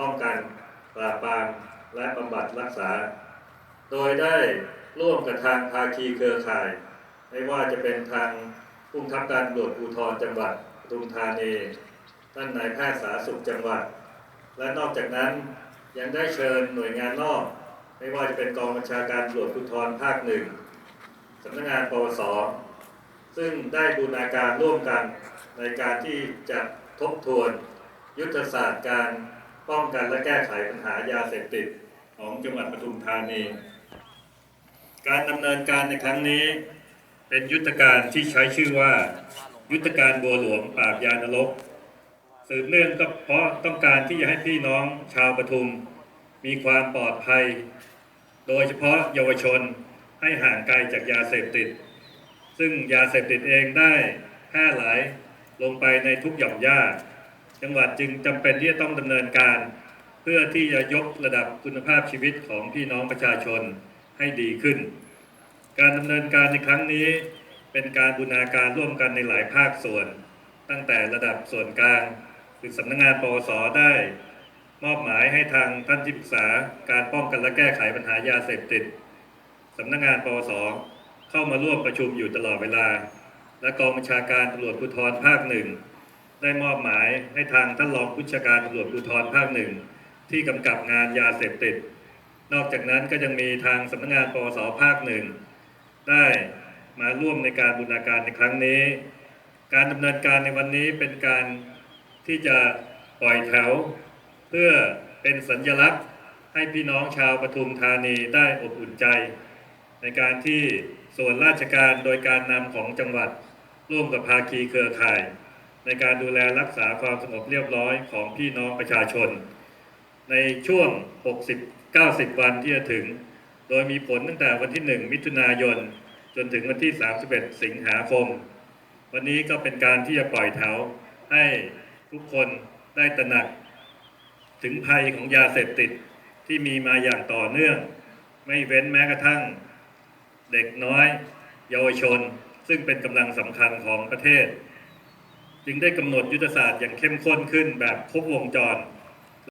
ป้องกันปราบปรามและบำบัดรักษา โดยได้ร่วมกับทางภาคีเครือข่าย ไม่ว่าจะเป็นทางผู้บังคับการตรวจภูธรจังหวัดปทุมธานีท่านนายแพทย์สาธารณสุขจังหวัด และนอกจากนั้นยังได้เชิญหน่วยงานนอก ไม่ว่าจะเป็นกองบัญชาการตรวจภูธรภาคหนึ่งสำนักงานปวสซึ่งได้บูรณาการร่วมกันในการที่จะทบทวน ยุทธศาสตร์การ ป้องกันและแก้ไขปัญหายาเสพติดของจังหวัดปทุมธานี การดำเนินการในครั้งนี้ เป็นยุทธการที่ใช้ชื่อว่า ยุทธการบัวหลวงปราบยานรกสืบเนื่องก็เพราะต้องการที่จะให้พี่น้องชาวปทุม มีความปลอดภัย โดยเฉพาะเยาวชนให้ห่างไกลจากยาเสพติด ซึ่งยาเสพติดเองได้แพร่หลายลงไปในทุกหย่อมย่า จังหวัดจึงจำเป็นที่จะต้องดำเนินการ เพื่อที่จะยกระดับคุณภาพชีวิตของพี่น้องประชาชนให้ดีขึ้น การดำเนินการในครั้งนี้ เป็นการบูรณาการร่วมกันในหลายภาคส่วน ตั้งแต่ระดับส่วนกลางคือสำนักงานปวสได้ มอบหมายให้ทางท่านที่ปรึกษาการป้องกันและแก้ไขปัญหายาเสพติดสำนักงานปวสเข้ามาร่วมประชุมอยู่ตลอดเวลา และกองบัญชาการตำรวจภูธรภาคหนึ่ง ได้มอบหมายให้ทางท่านรองผู้ชาการตำรวจภูธรภาคหนึ่งที่กำกับงานยาเสพติด นอกจากนั้นก็ยังมีทางสำนักงานปสภาคหนึ่งได้มาร่วมในการบูรณาการในครั้งนี้ การดำเนินการในวันนี้เป็นการที่จะปล่อยแถว เพื่อเป็นสัญลักษณ์ให้พี่น้องชาวปทุมธานีได้อบอุ่นใจ ในการที่ส่วนราชการโดยการนำของจังหวัด ร่วมกับภาคีเครือข่าย ในการดูแลรักษาความสงบเรียบร้อยของพี่น้องประชาชน ในช่วง 60-90 วันที่จะถึง โดยมีผลตั้งแต่วันที่ 1 มิถุนายน จนถึงวันที่ 31 สิงหาคม วันนี้ก็เป็นการที่จะปล่อยแถวให้ทุกคนได้ตระหนัก ถึงภัยของยาเสพติดที่มีมาอย่างต่อเนื่อง ไม่เว้นแม้กระทั่ง เด็กน้อย เยาวชน ซึ่งเป็นกำลังสำคัญของประเทศ จึงได้กำหนดยุทธศาสตร์อย่างเข้มข้นขึ้นแบบครบวงจร